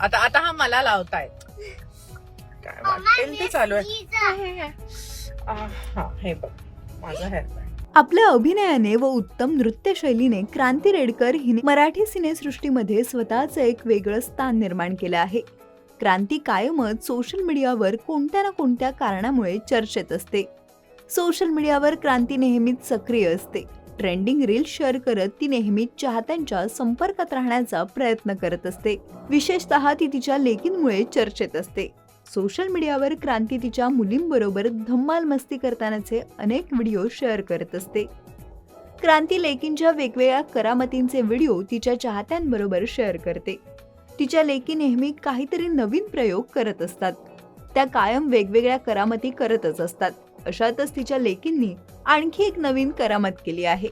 आता आता हा मला लावतायत. काय वाटेल ते चालू आहे. हा हे बघ. माझा हेअर आपल्या अभिनयाने व उत्तम नृत्यशैलीने क्रांती रेडकर हिने मराठी सिनेसृष्टीमध्ये स्वतःचं एक वेगळं स्थान निर्माण केलं आहे. क्रांती कायमच सोशल मीडियावर कोणत्या ना कोणत्या कारणामुळे चर्चेत असते. सोशल मीडियावर क्रांती नेहमीच सक्रिय असते. ट्रेंडिंग रील शेअर करत ती नेहमी चाहत्यांच्या संपर्कात राहण्याचा प्रयत्न करत असते. विशेषतः ती तिच्या लेकींमुळे चर्चेत असते. सोशल मीडियावर क्रांती तिच्या मुलींबरोबर धम्माल मस्ती करतानाचे अनेक व्हिडिओ शेअर करत असते. क्रांती लेकींच्या वेगवेगळ्या करामतींचे व्हिडिओ तिच्या चाहत्यांबरोबर शेअर करते. तिच्या लेकी नेहमी काहीतरी नवीन प्रयोग करत असतात. त्या कायम वेगवेगळ्या करामती करतच असतात. अशातच तिच्या लेकींनी आणखी एक नवीन करामत केली आहे.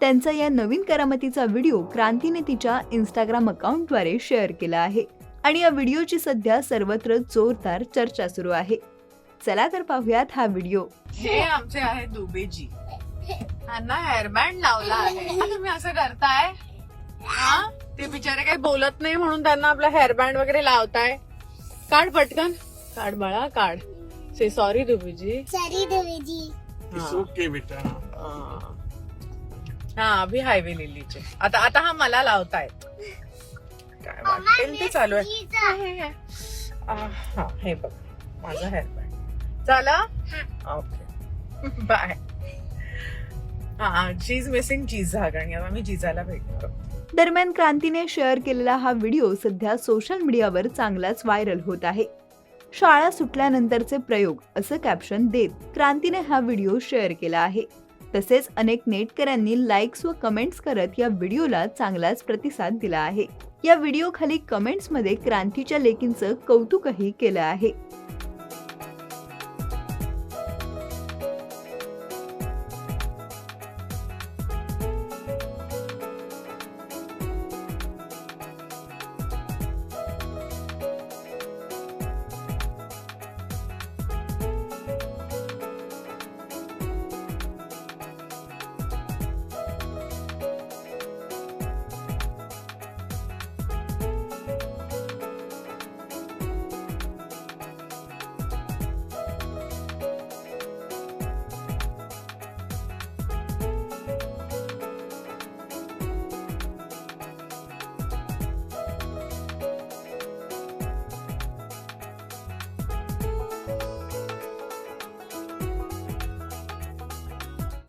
त्यांचा या नवीन करामतीचा व्हिडिओ क्रांतीने तिच्या इंस्टाग्राम अकाउंटद्वारे शेअर केला आहे आणि या व्हिडिओची सध्या सर्वत्र जोरदार चर्चा सुरू आहे. चला तर पाहूयात हा व्हिडिओ. हे आमचे आहे दुबेजी. त्यांना हेअरबँड लावला आहे. हा, तुम्ही असं करताय? हा? ते बिचारे काही बोलत नाही म्हणून त्यांना आपला हेअरबँड वगैरे लावताय. काढ पटकन. काढ बाळा काढ. से सॉरी दुबेजी सरी हा. ओके बेटा. हा. हा अभि हायवे लिलीचे आता आता हा मला लावतायत. काय वाटेल ते चालू आहे. हा हे बघ. माझा हेअरबँड झाला ओके बाय हा चीज मिसिंग चीज हा कारण आता मी जिजाला भेटतो दरम्यान क्रांतीने शेअर केलेला हा व्हिडिओ सध्या सोशल मीडियावर चांगलाच व्हायरल होत आहे. शाळा सुटल्यानंतरचे प्रयोग असं कॅप्शन देत क्रांतीने हा व्हिडिओ शेअर केला आहे. तसेच अनेक नेटकऱ्यांनी लाईक्स व कमेंट्स करत या व्हिडिओला चांगलाच प्रतिसाद दिला आहे. या व्हिडिओ खाली कमेंट्समध्ये क्रांतीच्या लेकींचं कौतुकही केलं आहे.